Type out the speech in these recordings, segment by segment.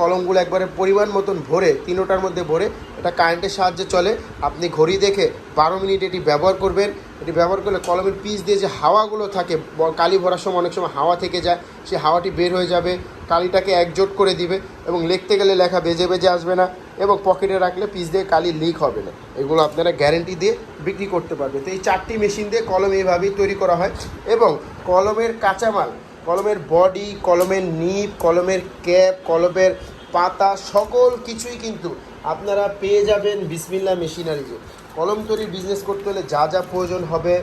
কলমগুলো একবারে পরিমাণ মতন ভরে, তিনোটার মধ্যে ভরে, এটা কারেন্টের সাহায্যে চলে। আপনি ঘড়ি দেখে বারো মিনিট এটি ব্যবহার করবেন। এটি ব্যবহার করলে কলমের পিস দিয়ে যে হাওয়াগুলো থাকে কালি ভরার সময় অনেক সময় হাওয়া থেকে যায় সেই হাওয়াটি বের হয়ে যাবে, কালিটাকে একজোট করে দিবে এবং লিখতে গেলে লেখা বেজে বেজে আসবে না এবং পকেটে রাখলে পিস দিয়ে কালি লিক হবে না। এগুলো আপনারা গ্যারেন্টি দিয়ে বিক্রি করতে পারবেন। তো এই চারটি মেশিন দিয়ে কলম এইভাবেই তৈরি করা হয় এবং কলমের কাঁচামাল কলমের বডি, কলমের নিপ, কলমের ক্যাপ, কলমের পাতা, সকল কিছুই কিন্তু আপনারা পেয়ে যাবেন বিসমিল্লা মেশিনারিজে কলম তৈরির বিজনেস করতে হলে যা যা প্রয়োজন হবে,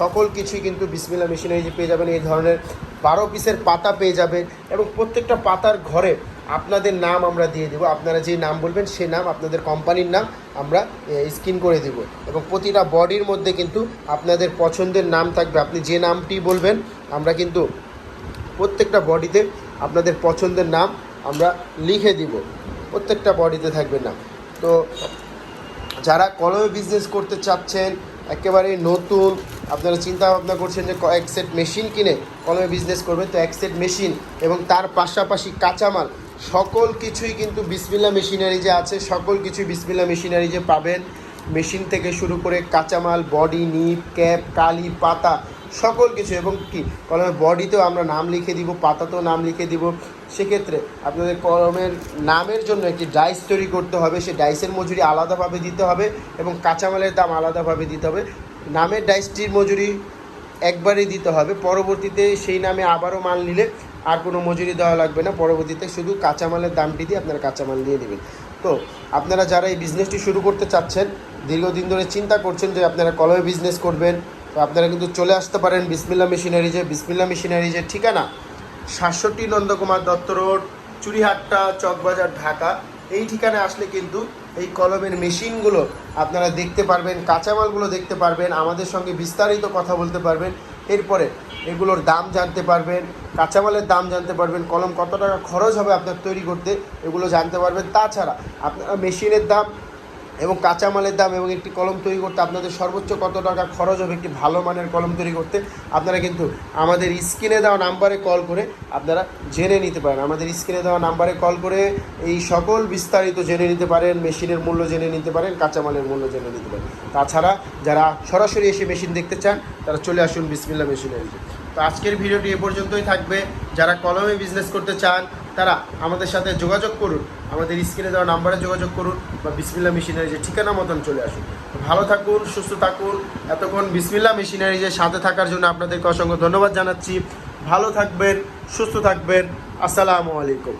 সকল কিছুই কিন্তু বিসমিল্লা মেশিনারিজে পেয়ে যাবেন। এই ধরনের বারো পিসের পাতা পেয়ে যাবেন এবং প্রত্যেকটা পাতার ঘরে আপনাদের নাম আমরা দিয়ে দেবো। আপনারা যে নাম বলবেন, সে নাম আপনাদের কোম্পানির নাম আমরা স্ক্রিন করে দেব এবং প্রতিটা বডির মধ্যে কিন্তু আপনাদের পছন্দের নাম থাকবে। আপনি যে নামটি বলবেন, আমরা কিন্তু প্রত্যেকটা বডিতে আপনাদের পছন্দের নাম আমরা লিখে দিব। প্রত্যেকটা বডিতে থাকবে না তো যারা কলমে বিজনেস করতে চাচ্ছেন একেবারে নতুন, আপনারা চিন্তা ভাবনা করছেন যে এক সেট মেশিন কিনে কলমে বিজনেস করবেন তো এক সেট মেশিন এবং তার পাশাপাশি কাঁচামাল, সকল কিছুই কিন্তু বিসমিল্লা মেশিনারি যে আছে, সকল কিছুই বিসমিল্লা মেশিনারি যে পাবেন। মেশিন থেকে শুরু করে কাঁচামাল বডি নিপ ক্যাপ কালি, পাতা সকল কিছু, এবং কি, কলমের বডিতেও আমরা নাম লিখে দিব, পাতাতেও নাম লিখে দিব। সেক্ষেত্রে আপনাদের কলমের নামের জন্য একটি ডাইস তৈরি করতে হবে, সেই ডাইসের মজুরি আলাদাভাবে দিতে হবে, এবং কাঁচামালের দাম আলাদাভাবে দিতে হবে। নামের ডাইসটির মজুরি একবারই দিতে হবে, পরবর্তীতে সেই নামে আবারও মাল নিলে আর কোনো মজুরি দেওয়া লাগবে না, পরবর্তীতে শুধু কাঁচামালের দামটি দিয়ে আপনারা কাঁচামাল দিয়ে দেবেন তো, আপনারা যারা এই বিজনেসটি শুরু করতে চাচ্ছেন, দীর্ঘদিন ধরে চিন্তা করছেন যে আপনারা কলমে বিজনেস করবেন তো আপনারা কিন্তু চলে আসতে পারেন বিসমিল্লা মেশিনারিজে। বিসমিল্লা মেশিনারিজের ঠিকানা সাতষট্টি নন্দকুমার দত্ত রোড চুরিহাট্টা চকবাজার, ঢাকা। এই ঠিকানায় আসলে কিন্তু এই কলমের মেশিনগুলো আপনারা দেখতে পারবেন, কাঁচামালগুলো দেখতে পারবেন, আমাদের সঙ্গে বিস্তারিত কথা বলতে পারবেন। এরপরে এগুলোর দাম জানতে পারবেন, কাঁচামালের দাম জানতে পারবেন, কলম কত টাকা খরচ হবে আপনার তৈরি করতে, এগুলো জানতে পারবেন। তাছাড়া আপনারা মেশিনের দাম এবং কাঁচামালের দাম এবং একটি কলম তৈরি করতে আপনাদের সর্বোচ্চ কত টাকা খরচ হবে একটি ভালো মানের কলম তৈরি করতে, আপনারা কিন্তু আমাদের স্ক্রিনে দেওয়া নাম্বারে কল করে আপনারা জেনে নিতে পারেন। আমাদের স্ক্রিনে দেওয়া নাম্বারে কল করে এই সকল বিস্তারিত জেনে নিতে পারেন, মেশিনের মূল্য জেনে নিতে পারেন, কাঁচামালের মূল্য জেনে নিতে পারেন। তাছাড়া যারা সরাসরি এসে মেশিন দেখতে চান, তারা চলে আসুন বিসমিল্লা মেশিনারিতে তো আজকের ভিডিওটি এ পর্যন্তই থাকবে। যারা কলমে বিজনেস করতে চান তারা আমাদের সাথে যোগাযোগ করুন। আমাদের স্ক্রিনে দেওয়া নাম্বারে যোগাযোগ করুন বা বিসমিল্লা মেশিনারি যে ঠিকানা মতন চলে আসুন ভালো থাকুন, সুস্থ থাকুন। এতক্ষণ বিসমিল্লা মেশিনারিজের সাথে থাকার জন্য আপনাদেরকে অসংখ্য ধন্যবাদ জানাচ্ছি। ভালো থাকবেন, সুস্থ থাকবেন। আসসালামু আলাইকুম।